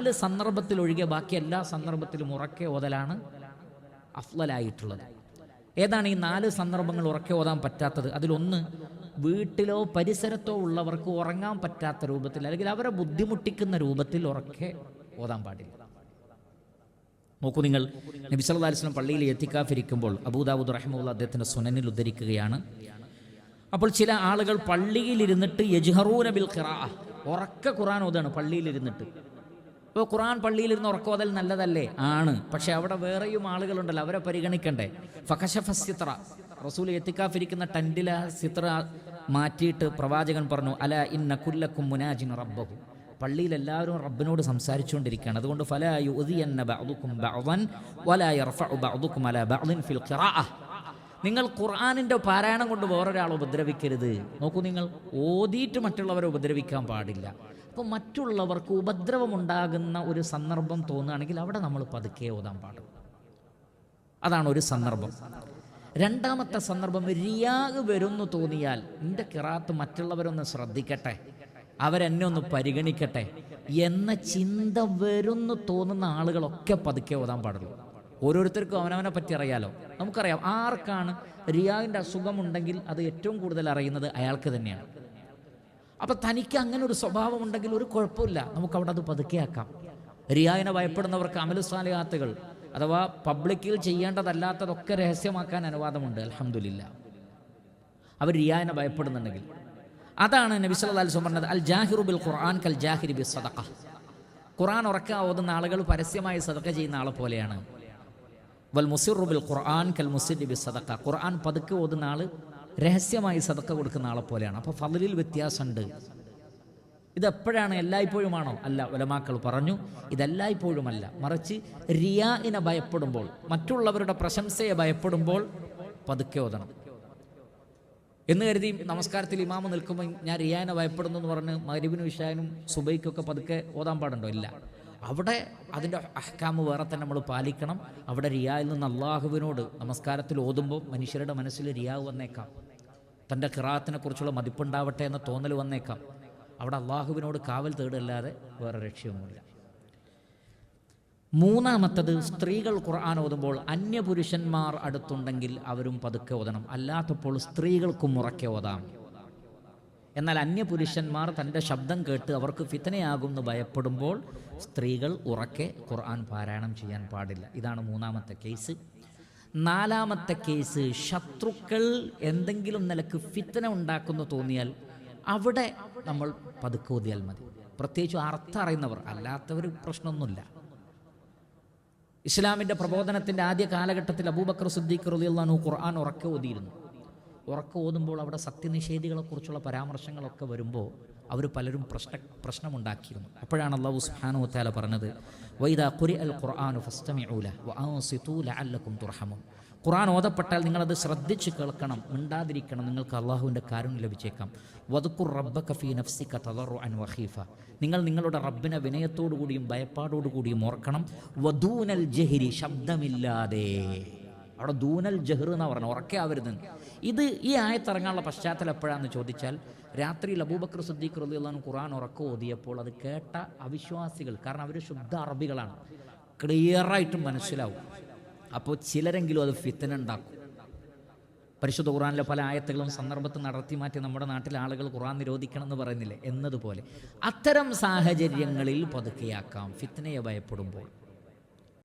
നാല് സന്ദർഭത്തിൽ ഒഴികെ ബാക്കി എല്ലാ സന്ദർഭത്തിലും ഉറക്കെ ഓതലാണ് അഫ്ലലായിട്ടുള്ളത്. ഏതാണ് ഈ നാല് സന്ദർഭങ്ങൾ ഉറക്കെ ഓതാൻ പറ്റാത്തത്? അതിലൊന്ന് വീട്ടിലോ പരിസരത്തോ ഉള്ളവർക്ക് ഉറങ്ങാൻ പറ്റാത്ത രൂപത്തിൽ അല്ലെങ്കിൽ അവരെ ബുദ്ധിമുട്ടിക്കുന്ന രൂപത്തിൽ ഉറക്കെ ഓതാൻ പാടില്ല. നോക്കൂ നിങ്ങൾ നബി സല്ലല്ലാഹു അലൈഹി വസല്ലം പള്ളിയിൽ എത്തിക്കാഫിരിക്കുമ്പോൾ അബൂദാബുദ് റഹ്മുള്ള അദ്ദേഹത്തിന്റെ സുനനിൽ ഉദ്ധരിക്കുകയാണ്. അപ്പോൾ ചില ആളുകൾ പള്ളിയിലിരുന്നിട്ട് യജ്ഹറൂന ബിൽ ഖിറാ ഉറക്ക ഖുറാൻ ഓതാണ് പള്ളിയിലിരുന്നിട്ട് ഇപ്പോൾ ഖുറാൻ പള്ളിയിലിരുന്ന് ഉറക്കോതൽ നല്ലതല്ലേ? ആണ്. പക്ഷേ അവിടെ വേറെയും ആളുകളുണ്ടല്ലോ അവരെ പരിഗണിക്കണ്ടേ? ഫഖഷഫ സിത്ര. റസൂൽ എത്തിക്കാഫിരിക്കുന്ന ടൻഡില സിത്ര മാറ്റിയിട്ട് പ്രവാചകൻ പറഞ്ഞു അല ഇന്ന കുല്ലക്കും മുനാജിൻ റബ്ബഹു. പള്ളിയിൽ എല്ലാവരും റബ്ബിനോട് സംസാരിച്ചുകൊണ്ടിരിക്കുകയാണ്. അതുകൊണ്ട് ഫലാ യുദിയന്ന ബഅദുക്കും ബഅദൻ വലാ യർഫഉ ബഅദുക്കും അലാ ബഅദിൻ ഫിൽ ഖിറാഅ. നിങ്ങൾ ഖുർആാനിന്റെ പാരായണം കൊണ്ട് വേറൊരാളെ ഉപദ്രവിക്കരുത്. നോക്കൂ നിങ്ങൾ ഓതിയിട്ട് മറ്റുള്ളവരെ ഉപദ്രവിക്കാൻ പാടില്ല. അപ്പോൾ മറ്റുള്ളവർക്ക് ഉപദ്രവമുണ്ടാകുന്ന ഒരു സന്ദർഭം തോന്നുകയാണെങ്കിൽ അവിടെ നമ്മൾ പതുക്കെ ഓതാൻ പാടും. അതാണ് ഒരു സന്ദർഭം. രണ്ടാമത്തെ സന്ദർഭം റിയാഗ് വരുന്നു തോന്നിയാൽ എന്റെ കിറാത്ത് മറ്റുള്ളവരൊന്ന് ശ്രദ്ധിക്കട്ടെ. അവരെന്നെ ഒന്ന് പരിഗണിക്കട്ടെ. എന്ന ചിന്ത വരുന്നു തോന്നുന്ന ആളുകളൊക്കെ പതുക്കെ ഓതാൻ പാടുള്ളൂ. ഓരോരുത്തർക്കും അവനവനെ പറ്റി അറിയാലോ. നമുക്കറിയാം ആർക്കാണ് റിയാഗിന്റെ അസുഖമുണ്ടെങ്കിൽ അത് ഏറ്റവും കൂടുതൽ അറിയുന്നത് അയാൾക്ക് തന്നെയാണ്. അപ്പം തനിക്ക് അങ്ങനെ ഒരു സ്വഭാവം ഉണ്ടെങ്കിൽ ഒരു കുഴപ്പമില്ല. നമുക്ക് അവിടെ അത് പതുക്കെയാക്കാം. റിയായന ഭയപ്പെടുന്നവർക്ക് അമലുസാലയാത്തുകൾ അഥവാ പബ്ലിക്കിൽ ചെയ്യേണ്ടതല്ലാത്തതൊക്കെ രഹസ്യമാക്കാൻ അനുവാദമുണ്ട്. അലഹമുല്ല അവർ റിയായനെ ഭയപ്പെടുന്നുണ്ടെങ്കിൽ. അതാണ് നബി വസല്ലം പറഞ്ഞത് അൽ ജാഹിറു ബിൽ ഖുർആൻ കൽ ജാഹിരി ബി സദഖ ഖുർആൻ ഉറക്ക ഓതുന്ന ആളുകൾ പരസ്യമായി സദഖ ചെയ്യുന്ന ആളെ പോലെയാണ്. വൽ മുസിറു ബിൽ ഖുർആൻ കൽ മുസിരി ബി സദഖ ഖുർആൻ പതുക്കെ ഓതുന്ന ആൾ രഹസ്യമായി സതക്ക കൊടുക്കുന്ന ആളെ പോലെയാണ്. അപ്പോൾ ഫതിലിൽ വ്യത്യാസമുണ്ട്. ഇതെപ്പോഴാണ്? എല്ലായ്പ്പോഴുമാണോ? അല്ല ഒലമാക്കൾ പറഞ്ഞു ഇതെല്ലായ്പ്പോഴുമല്ല. മറിച്ച് റിയാഇനെ ഭയപ്പെടുമ്പോൾ മറ്റുള്ളവരുടെ പ്രശംസയെ ഭയപ്പെടുമ്പോൾ പതുക്കെ ഓതണം. എന്ന് കരുതി നമസ്കാരത്തിൽ ഇമാമ നിൽക്കുമ്പോൾ ഞാൻ റിയാനെ ഭയപ്പെടുന്നു എന്ന് പറഞ്ഞ് മരുവിനും ഇഷാനും സുബൈക്കൊക്കെ പതുക്കെ ഓതാൻ പാടുണ്ടോ? ഇല്ല. അവിടെ അതിന്റെ അഹ്കാമ് വേറെ തന്നെ നമ്മൾ പാലിക്കണം. അവിടെ റിയായിൽ നിന്ന് അള്ളാഹുവിനോട് നമസ്കാരത്തിൽ ഓതുമ്പോൾ മനുഷ്യരുടെ മനസ്സിൽ റിയാവ് വന്നേക്കാം. തന്റെ കിറാത്തിനെ കുറിച്ചുള്ള മതിപ്പുണ്ടാവട്ടെ എന്ന തോന്നൽ വന്നേക്കാം. അവിടെ അള്ളാഹുവിനോട് കാവൽ തേടല്ലാതെ വേറെ രക്ഷയൊന്നുമില്ല. മൂന്നാമത്തത് സ്ത്രീകൾ ഖുർആൻ ഓതുമ്പോൾ അന്യപുരുഷന്മാർ അടുത്തുണ്ടെങ്കിൽ അവരും പതുക്കെ ഓതണം. അല്ലാത്തപ്പോൾ സ്ത്രീകൾക്കും ഉറക്കെ ഓതാം. എന്നാൽ അന്യപുരുഷന്മാർ തന്റെ ശബ്ദം കേട്ട് അവർക്ക് ഫിത്തനയാകും എന്ന് ഭയപ്പെടുമ്പോൾ സ്ത്രീകൾ ഉറക്കെ ഖുർആൻ പാരായണം ചെയ്യാൻ പാടില്ല. ഇതാണ് മൂന്നാമത്തെ കേസ്. നാലാമത്തെ കേസ് ശത്രുക്കൾ എന്തെങ്കിലും നിലയ്ക്ക് ഫിത്തന ഉണ്ടാക്കുന്നു തോന്നിയാൽ അവിടെ നമ്മൾ പതുക്കെ ഓതിയാൽ മതി. പ്രത്യേകിച്ച് അർത്ഥം അറിയുന്നവർ അല്ലാത്തവർ പ്രശ്നമൊന്നുമില്ല. ഇസ്ലാമിന്റെ പ്രബോധനത്തിന്റെ ആദ്യ കാലഘട്ടത്തിൽ അബൂബക്കർ സിദ്ദീഖ് റളിയല്ലാഹു ഖുർആൻ ഉറക്കെ ഓതിയിരുന്നു. ഉറക്കെ ഓതുമ്പോൾ അവിടെ സത്യനിഷേധികളെക്കുറിച്ചുള്ള പരാമർശങ്ങളൊക്കെ വരുമ്പോൾ അവർ പലരും പ്രശ്ന പ്രശ്നമുണ്ടാക്കിയിരുന്നു. അപ്പോഴാണ് അള്ളാഹു സുഹാനു താല പറഞ്ഞത് വൈദാ കുരി അൽ ഖുർആാനു ഫസ്തമിഊല വഅൻസിതു ലഅല്ലക്കും തുർഹമുൻ. ഖുർആൻ ഓതപ്പെട്ടാൽ നിങ്ങളത് ശ്രദ്ധിച്ച് കേൾക്കണം മിണ്ടാതിരിക്കണം നിങ്ങൾക്ക് അള്ളാഹുവിന്റെ കാരുണ്യം ലഭിച്ചേക്കാം. വദുക്കുർ റബ്ബക ഫീ നഫ്സിക തദറുഅൻ വഹീഫ നിങ്ങൾ നിങ്ങളുടെ റബ്ബിനെ വിനയത്തോടുകൂടിയും ഭയപ്പാടോടുകൂടിയും ഓർക്കണം. വധൂനൽ ജഹിരി ശബ്ദമില്ലാതെ. അവിടെ ദൂനൽ ജഹർ എന്ന് പറഞ്ഞത് ഉറക്കെ ആവരുത് ഇത് ഈ ആയത്തിറങ്ങാനുള്ള പശ്ചാത്തലം എപ്പോഴാണെന്ന് ചോദിച്ചാൽ രാത്രി അബൂബക്കർ സിദ്ദീഖ് റളിയല്ലാഹു ഖുറാൻ ഉറക്കം ഓതിയപ്പോൾ അത് കേട്ട അവിശ്വാസികൾ കാരണം അവർ ശുദ്ധ അറബികളാണ് ക്ലിയറായിട്ടും മനസ്സിലാവും. അപ്പോൾ ചിലരെങ്കിലും അത് ഫിത്തന ഉണ്ടാക്കും. പരിശുദ്ധ ഖുറാനിലെ പല ആയത്തുകളും സന്ദർഭത്ത് നടത്തി മാറ്റി നമ്മുടെ നാട്ടിലെ ആളുകൾ ഖുറാൻ നിരോധിക്കണം എന്ന് പറയുന്നില്ലേ? എന്നതുപോലെ. അത്തരം സാഹചര്യങ്ങളിൽ പതുക്കെയാക്കാം ഫിത്തനയെ ഭയപ്പെടുമ്പോൾ.